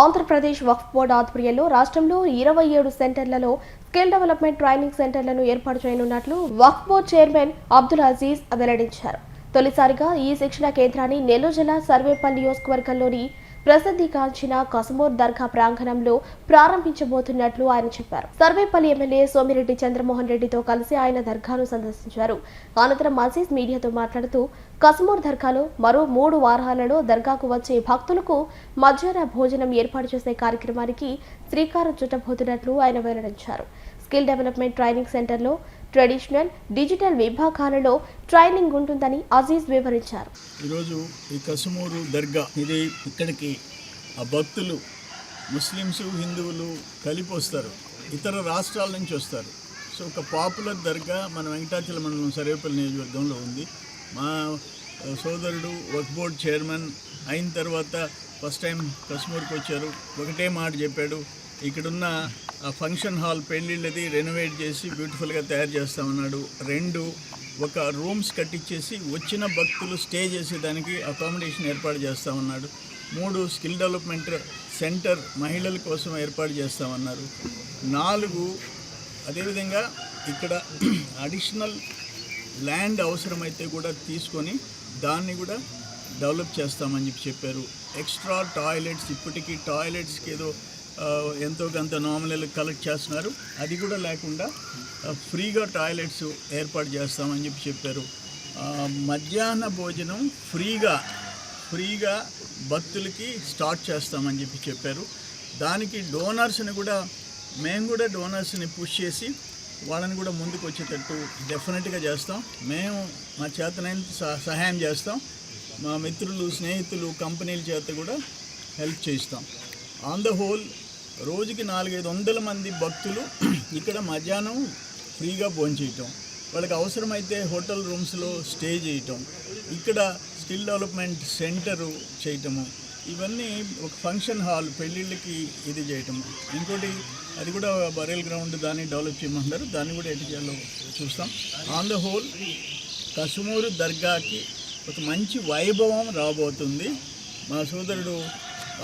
ఆంధ్రప్రదేశ్ వక్ఫ్ board ఆధ్వర్యంలో రాష్ట్రంలో ఇరవై ఏడు సెంటర్లలో స్కిల్ డెవలప్మెంట్ ట్రైనింగ్ సెంటర్లను ఏర్పాటు చేయనున్నట్లు వక్ఫ్ బోర్డు చైర్మన్ అబ్దుల్ అజీజ్ వెల్లడించారు. తొలిసారిగా ఈ శిక్షణ కేంద్రాన్ని నెల్లూరు జిల్లా సర్వేపల్లి నియోజకవర్గంలోని ప్రసిద్ధిగాంచిన కసుమూర్ దర్గా ప్రాంగణంలో ప్రారంభించబోతున్నట్లు ఆయన చెప్పారు. సర్వేపల్లి ఎమ్మెల్యే సోమిరెడ్డి చంద్రమోహన్ రెడ్డితో కలిసి ఆయన దర్గాను సందర్శించారు. అనంతరం అజీజ్ మీడియాతో మాట్లాడుతూ కసుమూర్ దర్గాలో మరో మూడు వారాలలో దర్గాకు వచ్చే భక్తులకు మధ్యాహ్న భోజనం ఏర్పాటు చేసే కార్యక్రమానికి శ్రీకారం చుట్టబోతున్నట్లు ఆయన వెల్లడించారు. స్కిల్ డెవలప్మెంట్ ట్రైనింగ్ సెంటర్లో ట్రెడిషనల్ డిజిటల్ విభాగాలలో ట్రైనింగ్ ఉంటుందని అజీజ్ వివరించారు. ఈరోజు ఈ కసుమూరు దర్గా ఇది ఇక్కడికి ఆ భక్తులు ముస్లిమ్స్ హిందువులు కలిపి వస్తారు. ఇతర రాష్ట్రాల నుంచి వస్తారు. సో ఒక పాపులర్ దర్గా మన వెంకటాచల మండలం సర్వేపల్లి నియోజకవర్గంలో ఉంది. మా సోదరుడు వర్క్ బోర్డ్ చైర్మన్ అయిన తర్వాత ఫస్ట్ టైం కశ్మూర్కి వచ్చారు. ఒకటే మాట చెప్పాడు ఇక్కడున్న ఆ ఫంక్షన్ హాల్ పెళ్ళిళ్ళది రెనోవేట్ చేసి బ్యూటిఫుల్గా తయారు చేస్తామన్నాడు. రెండు ఒక రూమ్స్ కట్టించేసి వచ్చిన భక్తులు స్టే చేసేదానికి అకామిడేషన్ ఏర్పాటు చేస్తామన్నాడు. మూడు స్కిల్ డెవలప్మెంట్ సెంటర్ మహిళల కోసం ఏర్పాటు చేస్తామన్నారు. నాలుగు అదేవిధంగా ఇక్కడ అడిషనల్ ల్యాండ్ అవసరమైతే కూడా తీసుకొని దాన్ని కూడా డెవలప్ చేస్తామని చెప్పి చెప్పారు. ఎక్స్ట్రా టాయిలెట్స్ ఇప్పటికీ టాయిలెట్స్కి ఏదో ఎంతో కొంత నామినల్ కలెక్ట్ చేస్తున్నారు. అది కూడా లేకుండా ఫ్రీగా టాయిలెట్స్ ఏర్పాటు చేస్తామని చెప్పి చెప్పారు. మధ్యాహ్న భోజనం ఫ్రీగా ఫ్రీగా భక్తులకి స్టార్ట్ చేస్తామని చెప్పి చెప్పారు. దానికి డోనర్స్ని కూడా మేము కూడా డోనర్స్ని పుష్ చేసి వాళ్ళని కూడా ముందుకు వచ్చేటట్టు డెఫినెట్గా చేస్తాం. మేము మా చేతనైన సహ- సహాయం చేస్తాం. మా మిత్రులు స్నేహితులు కంపెనీల చేత కూడా హెల్ప్ చేయిస్తాం. ఆన్ ద హోల్ రోజుకి నాలుగైదు వందల మంది భక్తులు ఇక్కడ మధ్యాహ్నం ఫ్రీగా భోంచేయటం వాళ్ళకి అవసరమైతే హోటల్ రూమ్స్లో స్టే చేయటం. ఇక్కడ స్కిల్ డెవలప్మెంట్ సెంటరు చేయటము. ఇవన్నీ ఒక ఫంక్షన్ హాల్ పెళ్ళిళ్ళకి ఇది చేయటము. ఇంకోటి అది కూడా బరేల్ గ్రౌండ్ దాన్ని డెవలప్ చేయమంటారు. దాన్ని కూడా ఎటు చేయాలో చూస్తాం. ఆన్ ద హోల్ కసుమూరు దర్గాకి ఒక మంచి వైభవం రాబోతుంది. మా సోదరుడు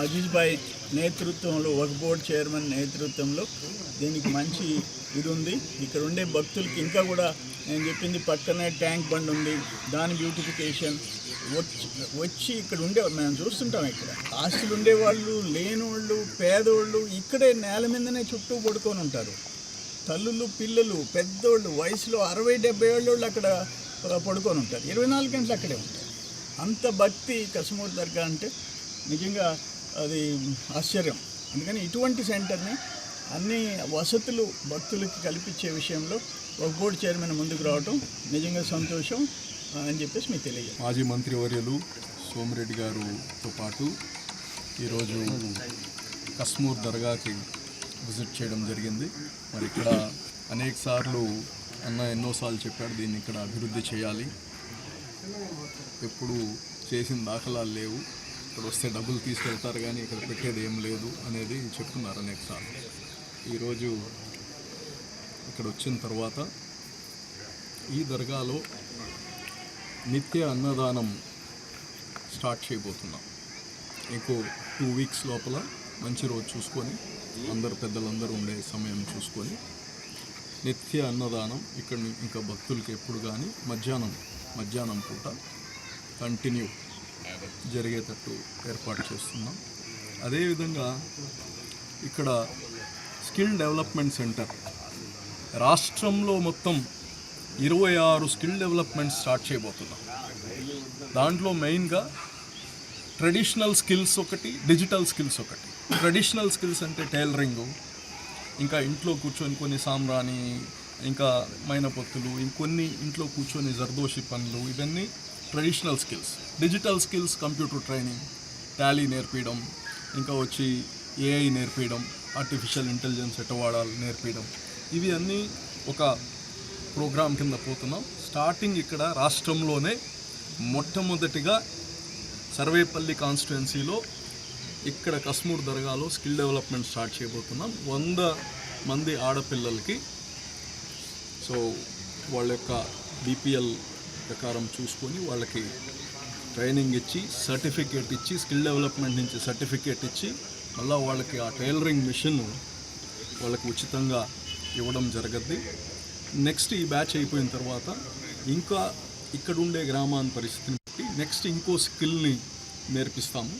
అజీజ్ భాయ్ నేతృత్వంలో ఒక బోర్డ్ చైర్మన్ నేతృత్వంలో దీనికి మంచి ఇది ఉంది ఇక్కడ ఉండే భక్తులకి ఇంకా కూడా నేను చెప్పింది పక్కనే ట్యాంక్ బండ్ ఉంది. దాని బ్యూటిఫికేషన్ వచ్చి వచ్చి ఇక్కడ ఉండే మేము చూస్తుంటాం ఇక్కడ. ఆస్తులు ఉండేవాళ్ళు లేనివాళ్ళు పేదోళ్ళు ఇక్కడే నేల మీదనే చుట్టూ పడుకొని ఉంటారు. తల్లులు పిల్లలు పెద్దోళ్ళు వయసులో అరవై డెబ్బై ఏళ్ళోళ్ళు అక్కడ పడుకొని ఉంటారు. ఇరవై నాలుగు గంటలు అక్కడే ఉంటారు. అంత భక్తి కసుమూరు దర్గా అంటే నిజంగా అది ఆశ్చర్యం. అందుకని ఇటువంటి సెంటర్ని అన్ని వసతులు భక్తులకి కల్పించే విషయంలో ఒక బోర్డు చైర్మన్ ముందుకు రావటం నిజంగా సంతోషం అని చెప్పేసి మీకు తెలియదు మాజీ మంత్రివర్యులు సోమిరెడ్డి గారుతో పాటు ఈరోజు కస్మూర్ దర్గాకి విజిట్ చేయడం జరిగింది. మరి ఇక్కడ అనేక సార్లు అన్న ఎన్నోసార్లు చెప్పాడు దీన్ని ఇక్కడ అభివృద్ధి చేయాలి. ఎప్పుడు చేసిన దాఖలాలు లేవు. ఇక్కడ వస్తే డబ్బులు తీసుకెళ్తారు కానీ ఇక్కడ పెట్టేది ఏం లేదు అనేది చెప్తున్నారు అనేక సార్లు. ఈరోజు ఇక్కడ వచ్చిన తర్వాత ఈ దర్గాలో నిత్య అన్నదానం స్టార్ట్ చేయబోతున్నాం. ఇంకో టూ వీక్స్ లోపల మంచి రోజు చూసుకొని అందరు పెద్దలందరూ ఉండే సమయం చూసుకొని నిత్య అన్నదానం ఇక్కడ ఇంకా భక్తులకి ఎప్పుడు కానీ మధ్యాహ్నం మధ్యాహ్నం పూట కంటిన్యూ జరిగేటట్టు ఏర్పాటు చేస్తున్నాం. అదేవిధంగా ఇక్కడ స్కిల్ డెవలప్మెంట్ సెంటర్ రాష్ట్రంలో మొత్తం ఇరవై ఆరు స్కిల్ డెవలప్మెంట్ స్టార్ట్ చేయబోతున్నాం. దాంట్లో మెయిన్గా ట్రెడిషనల్ స్కిల్స్ ఒకటి డిజిటల్ స్కిల్స్ ఒకటి. ట్రెడిషనల్ స్కిల్స్ అంటే టైలరింగు ఇంకా ఇంట్లో కూర్చొని కొన్ని సామ్రాణి ఇంకా మైనపత్తులు ఇంకొన్ని ఇంట్లో కూర్చొని జర్దోషి పనులు ఇవన్నీ traditional skills digital skills computer training Tally నేర్పించడం ఇంకా వచ్చి ఏఐ నేర్పించడం ఆర్టిఫిషియల్ ఇంటెలిజెన్స్ ఎట్ట వాడాలి నేర్పించడం ఇవి అన్నీ ఒక ప్రోగ్రాం కింద పోతున్నాం. స్టార్టింగ్ ఇక్కడ రాష్ట్రంలోనే మొట్టమొదటిగా సర్వేపల్లి కాన్స్టిట్యున్సీలో ఇక్కడ కస్మూర్ దర్గాలో స్కిల్ డెవలప్మెంట్ స్టార్ట్ చేయబోతున్నాం. వంద మంది ఆడపిల్లలకి సో వాళ్ళ యొక్క బీపీఎల్ ప్రకారం చూసుకొని వాళ్ళకి ట్రైనింగ్ ఇచ్చి సర్టిఫికేట్ ఇచ్చి స్కిల్ డెవలప్మెంట్ నుంచి సర్టిఫికేట్ ఇచ్చి మళ్ళీ వాళ్ళకి ఆ టైలరింగ్ మిషన్ వాళ్ళకి ఉచితంగా ఇవ్వడం జరగద్ది. నెక్స్ట్ ఈ బ్యాచ్ అయిపోయిన తర్వాత ఇంకా ఇక్కడ ఉండే గ్రామాన్ని పరిస్థితిని బట్టి నెక్స్ట్ ఇంకో స్కిల్ని నేర్పిస్తాము.